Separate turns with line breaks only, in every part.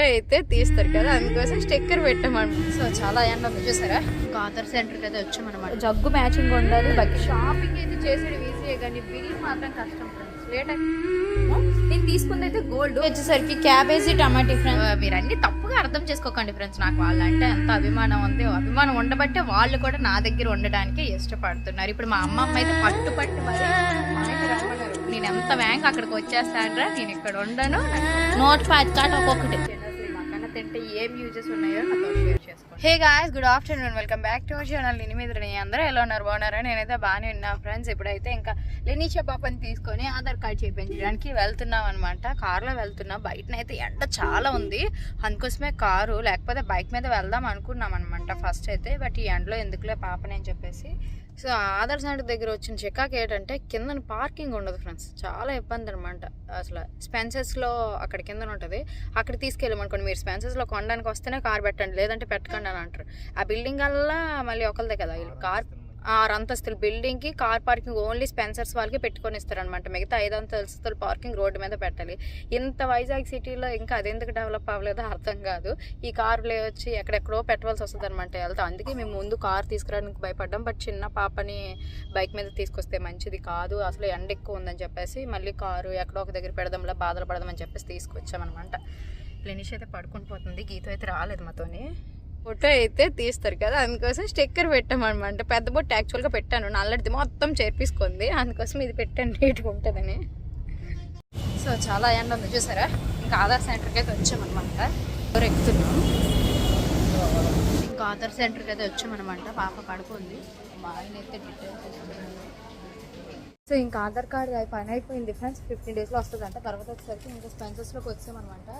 అయితే తీస్తారు కదా అందుకోసం స్టిక్కర్ పెట్టామన్నమాట సో చాలా ఉంది చూసారా? కాదర్ సెంటర్కి అయితే వచ్చామన్నమాట. జగ్గు మ్యాచింగ్ ఉండాలి బాకి షాపింగ్ అయితే చేసేది ఈజీయే కానీ బిల్ మాత్రం కష్టం లేట్ నేను తీసుకుంది అయితే గోల్డ్. వచ్చేసరికి క్యాబేజీ టమాటీ ఫ్రెండ్స్. మీరు అన్ని తప్పుగా అర్థం చేసుకోకండి ఫ్రెండ్స్. నాకు వాళ్ళంటే ఎంత అభిమానం ఉంది. అభిమానం ఉండబట్టే వాళ్ళు కూడా నా దగ్గర ఉండడానికే ఇష్టపడుతున్నారు. ఇప్పుడు మా అమ్మమ్మ అయితే పట్టు పట్టు. నేను ఎంత వ్యాంగ్ అక్కడికి వచ్చేస్తానరా నేను ఇక్కడ ఉండను. నోట్ ప్యాచ్ కాట్ ఒక్కొక్కటి. తింటే ఏం యూజెస్ ఉన్నాయో hey guys good afternoon welcome back to channel నేను మీద అందరూ ఎలా ఉన్నారు? బాగున్నారా? నేనైతే బాగానే ఉన్నా ఫ్రెండ్స్ ఇప్పుడైతే ఇంకా లెనీషా పాపని తీసుకొని ఆధార్ కార్డ్ చేయించడానికి వెళ్తున్నాం అనమాట కార్లో వెళ్తున్నా. బయటనైతే ఎండ చాలా ఉంది. అందుకోసమే కారు లేకపోతే బైక్ మీద వెళ్దాం అనుకున్నాం అనమాట ఫస్ట్ అయితే. బట్ ఈ ఎండలో ఎందుకులే పాపని అని చెప్పేసి సో ఆధార్ సెంటర్ దగ్గర వచ్చిన చికాక్ ఏంటంటే కింద పార్కింగ్ ఉండదు ఫ్రెండ్స్. చాలా ఇబ్బంది అనమాట అసలు స్పెన్సెస్లో అక్కడ కింద ఉంటుంది. అక్కడ తీసుకెళ్ళమనుకోండి మీరు స్పెన్సెస్లో కొనడానికి వస్తేనే కార్ పెట్టండి లేదంటే పెట్టకండి అని అంటారు. ఆ బిల్డింగ్ వల్ల మళ్ళీ ఒకరిదే కదా. కార్ ఆరు అంతస్తుల బిల్డింగ్కి కార్ పార్కింగ్ ఓన్లీ స్పెన్సర్స్ వాళ్ళకి పెట్టుకొని ఇస్తారనమాట మిగతా ఐదు అంతస్తుల పార్కింగ్ రోడ్డు మీద పెట్టాలి. ఇంత వైజాగ్ సిటీలో ఇంకా అదెందుకు డెవలప్ అవ్వలేదో అర్థం కాదు. ఈ కార్లు వచ్చి ఎక్కడెక్కడో పెట్టవలసి వస్తుంది అనమాట వెళ్తా. అందుకే మేము ముందు కార్ తీసుకురావడానికి భయపడ్డాం. బట్ చిన్న పాపని బైక్ మీద తీసుకొస్తే మంచిది కాదు. అసలు ఎండ ఎక్కువ ఉందని చెప్పేసి మళ్ళీ కారు ఎక్కడో ఒక దగ్గర పెడదాంలా బాధలు పడదామని చెప్పేసి తీసుకొచ్చామన్నమాట. లెనిష్ అయితే పడుకుని పోతుంది గీత అయితే రాలేదు మాతోని. ఫోటో అయితే తీస్తారు కదా అందుకోసం స్టిక్కర్ పెట్టామన్నమాట పెద్ద బొట్టు యాక్చువల్గా పెట్టాను. నల్లటిది మొత్తం చేర్పించుకుంది అందుకోసం ఇది పెట్టాను నీట్గా ఉంటుందని. సో చాలా ఎండ ఉంది చూసారా? ఇంకా ఆధార్ సెంటర్కి అయితే వచ్చామన్నమాట ఎవరు ఎక్కుతున్నాం? ఇంకా ఆధార్ సెంటర్కి అయితే వచ్చామన్నమాట పాప పడుకుంది. మా ఆయన అయితే డీటెయిల్స్ సో ఇంకా ఆధార్ కార్డ్ పని అయిపోయింది ఫ్రెండ్స్ ఫిఫ్టీన్ డేస్లో వస్తుంది అంట తర్వాత వచ్చేసరికి ఇంకా స్పెన్సర్స్లోకి వచ్చామన్నమాట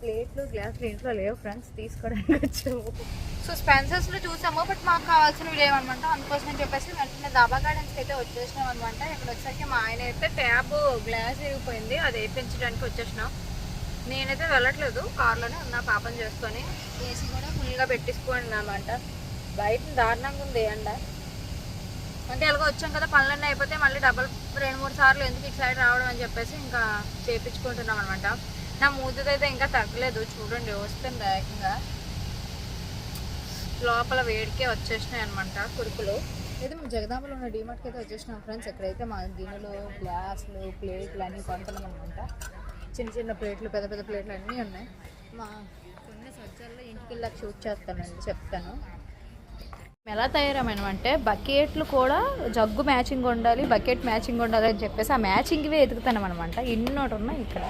ప్లేట్లు గ్లాసులు ఇంట్లో లేవు ఫ్రెండ్స్ తీసుకోవడానికి వచ్చాము. సో స్పెన్సర్స్లో చూసాము బట్ మాకు కావాల్సినవి లేవన్నమాట అందుకోసం అని చెప్పేసి వెంటనే దాబా గార్డెన్స్కి అయితే వచ్చేసినాం అనమాట ఇక్కడ వచ్చేసరికి మా ఆయన అయితే ట్యాబ్ గ్లాస్ ఇరిగిపోయింది. అది వేయించడానికి వచ్చేసినాం. నేనైతే వెళ్ళట్లేదు కార్లోనే ఉన్న పాపం చేసుకొని. ఏసీ కూడా ఫుల్గా పెట్టించుకోండి అనమాట బయట దారుణంగా ఉంది ఎండ. అంటే ఎలాగో వచ్చాం కదా పనులన్నీ అయిపోతే మళ్ళీ డబల్ రెండు మూడు సార్లు ఎందుకు ఇటు సైడ్ రావడం అని చెప్పేసి ఇంకా చేపించుకుంటున్నాం అనమాట నా మూతిదైతే ఇంకా తగ్గలేదు. చూడండి వస్తుంది ఏకంగా లోపల వేడికే వచ్చేసినాయి అనమాట కురుకులు. అయితే మేము జగదాంబలో ఉన్న డీమార్ట్కి అయితే వచ్చేసినాం ఫ్రెండ్స్. ఎక్కడైతే మా గిన్నెలు గ్లాసులు ప్లేట్లు అన్నీ కొంటున్నాం అనమాట చిన్న చిన్న ప్లేట్లు పెద్ద పెద్ద ప్లేట్లు అన్నీ ఉన్నాయి. మా కొన్ని సజ్జల్లో ఇంటికి వెళ్ళాక షూట్ చేస్తానండి చెప్తాను. ఎలా తయారమైనామంటే బకెట్లు కూడా జగ్గు మ్యాచింగ్ ఉండాలి బకెట్ మ్యాచింగ్ ఉండాలి అని చెప్పేసి ఆ మ్యాచింగ్వే ఎతుకుతున్నాం అనమాట ఇన్నోటి ఉన్నాయి ఇక్కడ.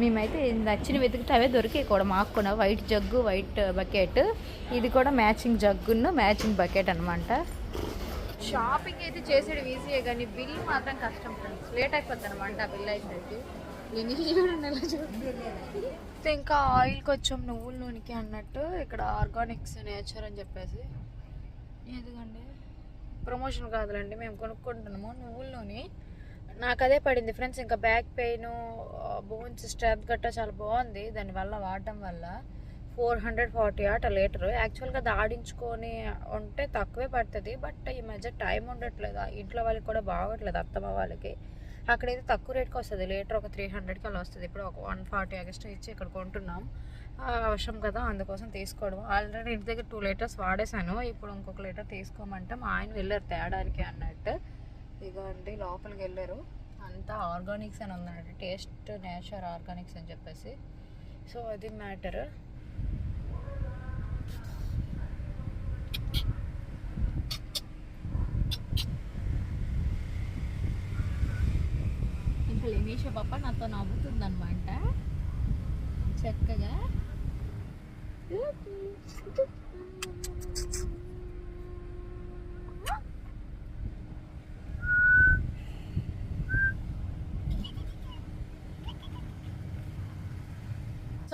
మేమైతే నచ్చిన వెతికితే అవే దొరికాయి కూడా. మాకు కూడా వైట్ జగ్గు వైట్ బకెట్. ఇది కూడా మ్యాచింగ్ జగ్గును మ్యాచింగ్ బకెట్ అనమాట షాపింగ్ అయితే చేసేది ఈజీయే కానీ బిల్ మాత్రం కష్టం ఫ్రెండ్స్ లేట్ అయిపోతుంది అనమాట ఆ బిల్ అయితే. ఇంకా ఆయిల్కి వచ్చాం నువ్వుల నూనెకి అన్నట్టు ఇక్కడ ఆర్గానిక్స్ నేచర్ అని చెప్పేసి. ఎందుకండి ప్రమోషన్ కాదులండి మేము కొనుక్కుంటున్నాము. నువ్వుల నూనె. నాకు అదే పడింది ఫ్రెండ్స్ ఇంకా బ్యాక్ పెయిన్ బోన్స్ స్ట్రెంత్ గట్టా చాలా బాగుంది. దానివల్ల వాడటం వల్ల ఫోర్ హండ్రెడ్ ఫార్టీ ఆట లీటర్. యాక్చువల్గా అది ఆడించుకొని ఉంటే తక్కువే పడుతుంది బట్ ఈ మధ్య టైం ఉండట్లేదు. ఇంట్లో వాళ్ళకి కూడా బాగోట్లేదు అత్తమ్మ వాళ్ళకి. అక్కడైతే తక్కువ రేట్కి వస్తుంది లీటర్ ఒక త్రీ హండ్రెడ్కి అలా వస్తుంది. ఇప్పుడు ఒక వన్ ఫార్టీ ఎక్స్ట్రా ఇచ్చి ఇక్కడ కొంటున్నాం. అవసరం కదా అందుకోసం తీసుకోవడం. ఆల్రెడీ ఇంటి దగ్గర టూ లీటర్స్ వాడేశాను. ఇప్పుడు ఇంకొక లీటర్ తీసుకోమంటే మా ఆయన వెళ్ళారు తేడానికి అన్నట్టు. ఇదిగోండి లోపలికి వెళ్ళారు అంతా ఆర్గానిక్స్ అని ఉందన్నట్టు టేస్ట్ నేచర్ ఆర్గానిక్స్ అని చెప్పేసి. సో అది మ్యాటర్. ఇంకా లెనీషా పాప నాతో నవ్వుతుంది అనమాట చక్కగా.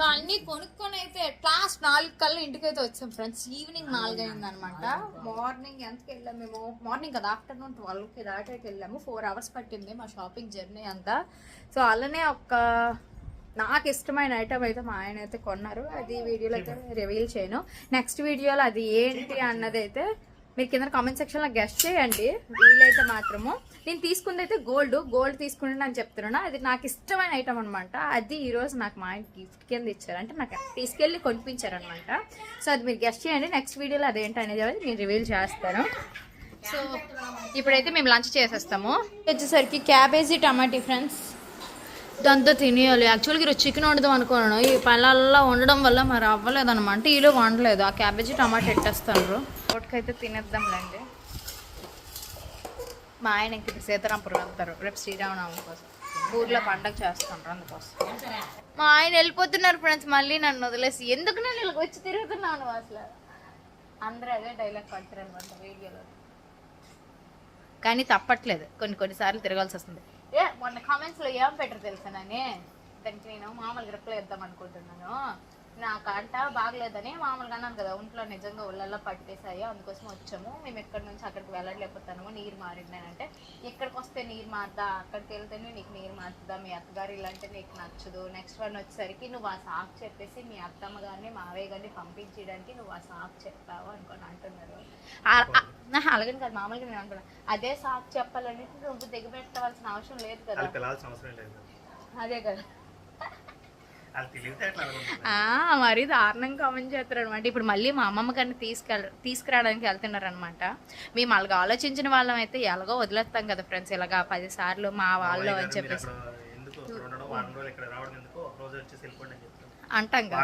సో అన్ని కొనుక్కొని అయితే లాస్ట్ నాలుగు కల్లా ఇంటికి అయితే వచ్చాం ఫ్రెండ్స్ ఈవినింగ్ నాలుగు అయింది అనమాట మార్నింగ్ ఎంతకి వెళ్ళాము మేము? మార్నింగ్ కదా ఆఫ్టర్నూన్ ట్వెల్వ్కి దాటాకి వెళ్ళాము. ఫోర్ అవర్స్ పట్టింది మా షాపింగ్ జర్నీ అంతా. సో అలానే ఒక నాకు ఇష్టమైన ఐటమ్ అయితే మా ఆయన అయితే కొన్నారు. అది వీడియోలో అయితే రివీల్ చేయను. నెక్స్ట్ వీడియోలో అది ఏంటి అన్నది అయితే మీరు కింద కామెంట్ సెక్షన్లో గెస్ట్ చేయండి. వీలైతే మాత్రము. నేను తీసుకుంది అయితే గోల్డ్ గోల్డ్ తీసుకుంటే అని చెప్తున్నా అది నాకు ఇష్టమైన ఐటమ్ అనమాట అది ఈరోజు నాకు మా ఆయన గిఫ్ట్ కింద ఇచ్చారు. అంటే నాకు తీసుకెళ్ళి కొనిపించారు అనమాట సో అది మీరు గెస్ట్ చేయండి. నెక్స్ట్ వీడియోలో అదేంటి అనేది నేను రివీల్ చేస్తాను. సో ఇప్పుడైతే మేము లంచ్ చేసేస్తాము. వచ్చేసరికి క్యాబేజీ టమాటీ ఫ్రెండ్స్ దాంతో తినేయాలి. యాక్చువల్గా ఈరోజు చికెన్ వండుదాం అనుకున్నాను. ఈ పళ్ళల్లో వండడం వల్ల మరి అవ్వలేదు అనమాట ఈలో వండలేదు. ఆ క్యాబేజీ టమాటా ఎట్టేస్తాను అయితే తినేద్దాంలేండి. మా ఆయన ఇంక సీతారాంపురం వెళ్తారు. రేపు శ్రీరామనవమి కోసం. ఊర్లో పండగ చేస్తుంటారు అందుకోసం. మా ఆయన వెళ్ళిపోతున్నారు ఫ్రెండ్స్ మళ్ళీ నన్ను వదిలేసి. ఎందుకు నేను ఇలా వచ్చి తిరుగుతున్నాను అసలు? అందరూ అదే డైలాగ్ పడతారు అనమాట వీడియోలో. కానీ తప్పట్లేదు. కొన్ని కొన్నిసార్లు తిరగాల్సి వస్తుంది. ఏ మొన్న కామెంట్స్లో ఏం పెట్టరు తెలుసా నాని? దానికి నేను మామూలుగా రిప్లై ఇద్దాం అనుకుంటున్నాను. నా కంట బాగలేదని మామూలుగా అన్నాను కదా ఒంట్లో నిజంగా ఒళ్ళల్లో పట్టేసాయి అందుకోసం వచ్చాము. మేము ఎక్కడి నుంచి అక్కడికి వెళ్ళలేకపోతాము నీరు మారిందంటే ఇక్కడికి వస్తే నీరు మారుదా అక్కడికి వెళ్తేనే నీకు నీరు మారుతుందా మీ అత్తగారు ఇలాంటి నీకు నచ్చదు. నెక్స్ట్ వన్ వచ్చేసరికి నువ్వు ఆ సాకు చెప్పేసి మీ అత్తమ్మ గారిని మావయ్య గారిని పంపించడానికి నువ్వు ఆ సాకు చెప్పావు అనుకొని అంటున్నారు. అలాగని కాదు మామూలుగా నేను అనుకున్నా. అదే సాకు చెప్పాలని నువ్వు దిగబెట్టవలసిన అవసరం లేదు కదా.
అవసరం లేదు.
అదే కదా
వాళ్ళు తెలివితే అట్లా అనుకుంటున్నారు
ఆ, మరీ దారుణం కామెంట్ చేస్తారు అనమాట ఇప్పుడు మళ్ళీ మా అమ్మమ్మ గారిని తీసుకెళ్ తీసుకురావడానికి వెళ్తున్నారు అనమాట మేము అలాగ ఆలోచించిన వాళ్ళం అయితే ఎలాగో వదిలేస్తాం కదా ఫ్రెండ్స్ ఇలాగా పది సార్లు మా వాళ్ళు అని చెప్పేసి. అంటాం కదా.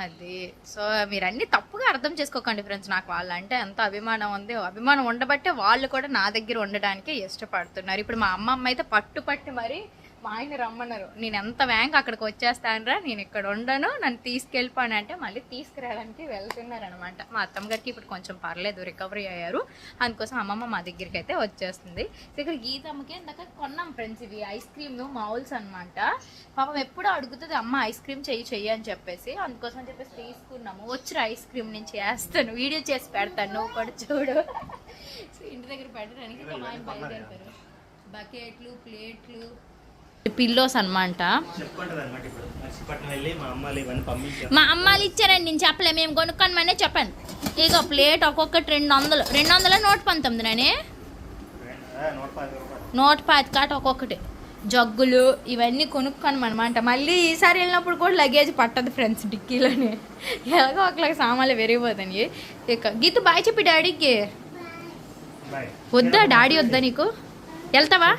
అది. సో మీరు అన్ని తప్పుగా అర్థం చేసుకోకండి ఫ్రెండ్స్ నాకు వాళ్ళంటే ఎంత అభిమానం ఉంది. అభిమానం ఉండబట్టే వాళ్ళు కూడా నా దగ్గర ఉండడానికే ఇష్టపడుతున్నారు. ఇప్పుడు మా అమ్మమ్మ అయితే పట్టు పట్టి మరి మా ఆయన రమ్మన్నారు. నేను ఎంత వ్యాంక్ అక్కడికి వచ్చేస్తానరా నేను ఇక్కడ ఉండను నన్ను తీసుకెళ్ళిపోను అంటే మళ్ళీ తీసుకురావడానికి వెళ్తున్నారు అనమాట మా అత్తమ్మ గారికి ఇప్పుడు కొంచెం పర్లేదు రికవరీ అయ్యారు. అందుకోసం అమ్మమ్మ మా దగ్గరికి అయితే వచ్చేస్తుంది. సో ఇక్కడ గీతమ్మకి ఇందాక కొన్నాం ఫ్రెండ్స్ ఇవి ఐస్ క్రీమ్ మౌల్స్ అనమాట పాపం ఎప్పుడూ అడుగుతుంది అమ్మ ఐస్ క్రీమ్ చెయ్యి చెయ్యి అని చెప్పేసి. అందుకోసం చెప్పేసి తీసుకున్నాము. వచ్చిన ఐస్ క్రీమ్ నుంచి వేస్తాను వీడియో చేసి పెడతాను నువ్వు కూడా చూడు. ఇంటి దగ్గర పెట్టడానికి మా ఆయన బయలుదేరుతారు బకెట్లు ప్లేట్లు పిల్లోస్ అనమాట
మా అమ్మాలు
ఇచ్చారండి నేను చెప్పలే మేము కొనుక్కోమనే చెప్పాను. ఇక ప్లేట్ ఒక్కొక్కటి రెండు వందలు రెండు వందల నూట పంతొమ్మిది నాని?
నూట పది
కాట ఒక్కొక్కటి. జగ్గులు ఇవన్నీ కొనుక్కోను అనమాట మళ్ళీ ఈసారి వెళ్ళినప్పుడు కూడా లగేజ్ పట్టదు ఫ్రెండ్స్ డిక్కీలోని. ఎలాగో ఒకలాగా సామాన్లు పెరిగిపోతాయి ఇక గీత బాయ్ చెప్పి డాడీకి. వద్దా డాడీ వద్దా నీకు? వెళ్తావా?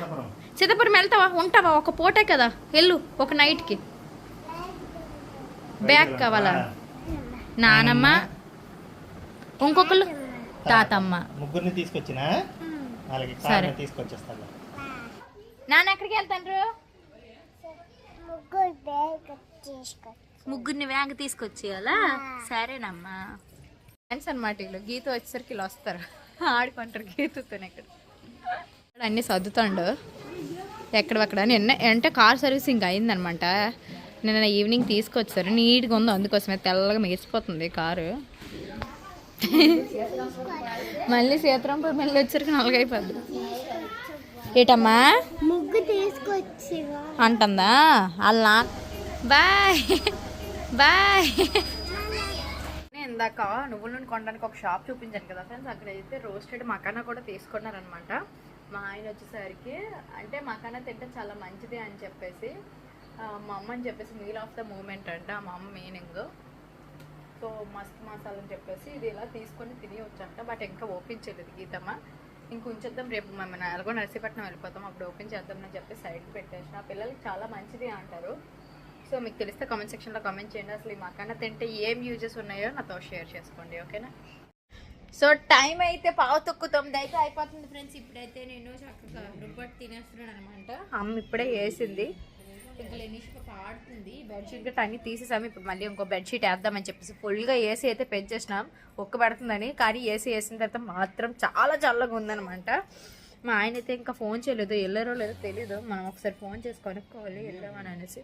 సీతాపురం.
వెళ్తావా? ఉంటావా? ఒక పూటే కదా. వెళ్ళు ఒక నైట్కి. బ్యాగ్ కావాలా? నానమ్మ. ఇంకొకళ్ళు? తాతమ్మ.
ముగ్గురిని తీసుకొచ్చిన?
సరే.
తీసుకొచ్చేస్తాను
నాన్న ఎక్కడికి
బ్యాగ్ తీసుకో
ముగ్గురిని వ్యాంగ్ తీసుకొచ్చేయాలా? సరేనమ్మా. ఫ్రెండ్స్ అనమాట వీళ్ళు. గీత వచ్చేసరికి ఇలా వస్తారు. ఆడుకుంటారు గీతతో ఇక్కడ. ఇక్కడ అన్ని సర్దుతాండు. ఎక్కడక్కడ నిన్న అంటే కార్ సర్వీసింగ్ అయిందనమాట. నిన్న ఈవినింగ్ తీసుకొచ్చారు. నీట్గా ఉంది అందుకోసమే తెల్లగా మెరిసిపోతుంది కారు. మళ్ళీ సీతారాంపురం మళ్ళీ వచ్చరికి నల్లగైపోద్ది ఏటమ్మా?
ముగ్గు తీసుకొచ్చి
అంటుందా? అల్లా. బాయ్. బాయ్. ఇందాక నువ్వుల నూనె కొనడానికి ఒక షాప్ చూపించాను కదా ఫ్రెండ్స్. అక్కడ అయితే రోస్టెడ్ మకానా కూడా తీసుకున్నారనమాట. మా ఆయన వచ్చేసరికి అంటే మాకన్నా తింటే చాలా మంచిది అని చెప్పేసి మా అమ్మ అని చెప్పేసి మీల్ ఆఫ్ ద మూమెంట్ అంట మా అమ్మ మీనింగ్. సో మస్త్ మసాలా అని చెప్పేసి ఇది ఇలా తీసుకొని తిని వచ్చంట బట్ ఇంకా ఓపెన్ చేయలేదు గీతమ్మ. ఇంక ఉంచేద్దాం రేపు మేము ఎలాగో నర్సీపట్నం వెళ్ళిపోతాం అప్పుడు ఓపెన్ చేద్దామని చెప్పి సైడ్ పెట్టేసిన. పిల్లలకి చాలా మంచిది అంటారు. సో మీకు తెలిస్తే కామెంట్ సెక్షన్లో కామెంట్ చేయండి. అసలు ఈ మకాన తింటే ఏం యూజెస్ ఉన్నాయో నాతో షేర్ చేసుకోండి ఓకేనా? సో టైం అయితే పావు తొక్కు తొమ్మిది అయితే అయిపోతుంది ఫ్రెండ్స్. ఇప్పుడైతే నేను చక్కగా రుబ్బట్ తినేస్తున్నాను అనమాట అమ్మ ఇప్పుడే వేసింది ఇంకా ఆడుతుంది బెడ్షీట్ గట్రా అన్ని తీసేసాము. ఇప్పుడు మళ్ళీ ఇంకో బెడ్షీట్ వేద్దామని చెప్పేసి ఫుల్గా ఏసీ అయితే పెంచేసినాం. ఒక్క పడుతుందని. కానీ ఏసీ వేసిన తర్వాత మాత్రం చాలా చల్లగా ఉందన్నమాట. మా ఆయన అయితే ఇంకా ఫోన్ చేయలేదు. వెళ్ళారో లేదో తెలీదు. మనం ఒకసారి ఫోన్ చేసి కనుక్కోవాలి. వెళ్దామని అనేసి.